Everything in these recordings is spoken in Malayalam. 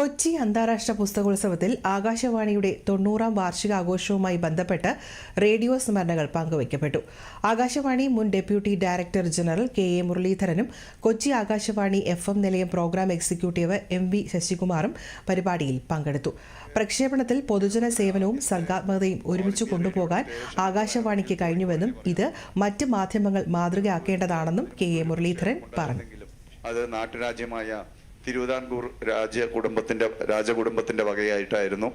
കൊച്ചി അന്താരാഷ്ട്ര പുസ്തകോത്സവത്തിൽ ആകാശവാണിയുടെ തൊണ്ണൂറാം വാർഷികാഘോഷവുമായി ബന്ധപ്പെട്ട് റേഡിയോ സ്മരണകൾ പങ്കുവയ്ക്കപ്പെട്ടു. ആകാശവാണി മുൻ deputy director general K A മുരളീധരനും Kochi Akashvani F M നിലയം പ്രോഗ്രാം എക്സിക്യൂട്ടീവ് എം വി ശശികുമാറും പരിപാടിയിൽ പങ്കെടുത്തു. പ്രക്ഷേപണത്തിൽ പൊതുജന സേവനവും സർഗാത്മകതയും ഒരുമിച്ച് കൊണ്ടുപോകാൻ ആകാശവാണിക്ക് കഴിഞ്ഞുവെന്നും ഇത് മറ്റ് മാധ്യമങ്ങൾ മാതൃകയാക്കേണ്ടതാണെന്നും കെ എ മുരളീധരൻ പറഞ്ഞു. അത് നാട്ടുരാജ്യമായ തിരുവിതാംകൂർ രാജ കുടുംബത്തിന്റെ രാജകുടുംബത്തിന്റെ വകയായിട്ടായിരുന്നു.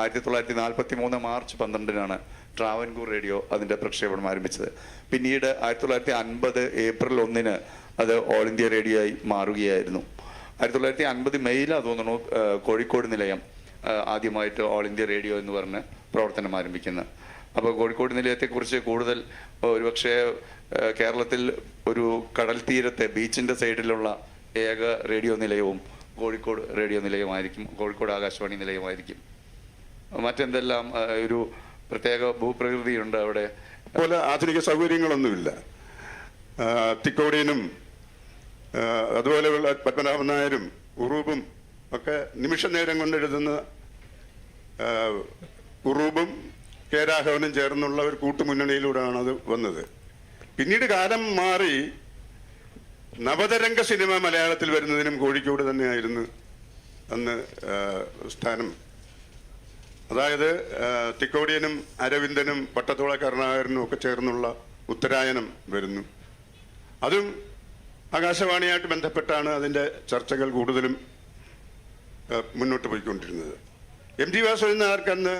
ആയിരത്തി തൊള്ളായിരത്തി നാൽപ്പത്തി മൂന്ന് മാർച്ച് പന്ത്രണ്ടിനാണ് ട്രാവൻകൂർ റേഡിയോ അതിന്റെ പ്രക്ഷേപണം ആരംഭിച്ചത്. പിന്നീട് ആയിരത്തി തൊള്ളായിരത്തി അൻപത് ഏപ്രിൽ ഒന്നിന് അത് ഓൾ ഇന്ത്യ റേഡിയോ ആയി മാറുകയായിരുന്നു. ആയിരത്തി തൊള്ളായിരത്തി അൻപത് മെയ്യിലാണ് തോന്നുന്നു കോഴിക്കോട് നിലയം ആദ്യമായിട്ട് ഓൾ ഇന്ത്യ റേഡിയോ എന്ന് പറഞ്ഞ് പ്രവർത്തനം ആരംഭിക്കുന്നത്. അപ്പോൾ കോഴിക്കോട് നിലയത്തെക്കുറിച്ച് കൂടുതൽ ഒരുപക്ഷെ കേരളത്തിൽ ഒരു കടൽ തീരത്തെ ബീച്ചിന്റെ സൈഡിലുള്ള ഏക റേഡിയോ നിലയവും കോഴിക്കോട് റേഡിയോ നിലയമായിരിക്കും കോഴിക്കോട് ആകാശവാണി നിലയമായിരിക്കും മറ്റെന്തെല്ലാം ഒരു പ്രത്യേക ഭൂപ്രകൃതിയുണ്ട് അവിടെ? പോലെ ആധുനിക സൗകര്യങ്ങളൊന്നുമില്ല. തിക്കോടിയനും അതുപോലെയുള്ള പത്മനാഭൻ നായരും ഉറൂബും ഒക്കെ നിമിഷ നേരം കൊണ്ടെഴുതുന്ന ഉറൂബും കെ രാഘവനും ചേർന്നുള്ള ഒരു കൂട്ടുമുന്നണിയിലൂടെയാണ് അത് വന്നത്. പിന്നീട് കാലം മാറി നവതരംഗ സിനിമ മലയാളത്തിൽ വരുന്നതിനും കോഴിക്കോട് തന്നെയായിരുന്നു അന്ന് സ്ഥാനം. അതായത് തിക്കോടിയനും അരവിന്ദനും പട്ടത്തോള കരുണാകരനും ഒക്കെ ചേർന്നുള്ള ഉത്തരായനം വരുന്നു. അതും ആകാശവാണിയായിട്ട് ബന്ധപ്പെട്ടാണ് അതിന്റെ ചർച്ചകൾ കൂടുതലും മുന്നോട്ട് പോയിക്കൊണ്ടിരുന്നത്. എം നായർക്ക് അന്ന്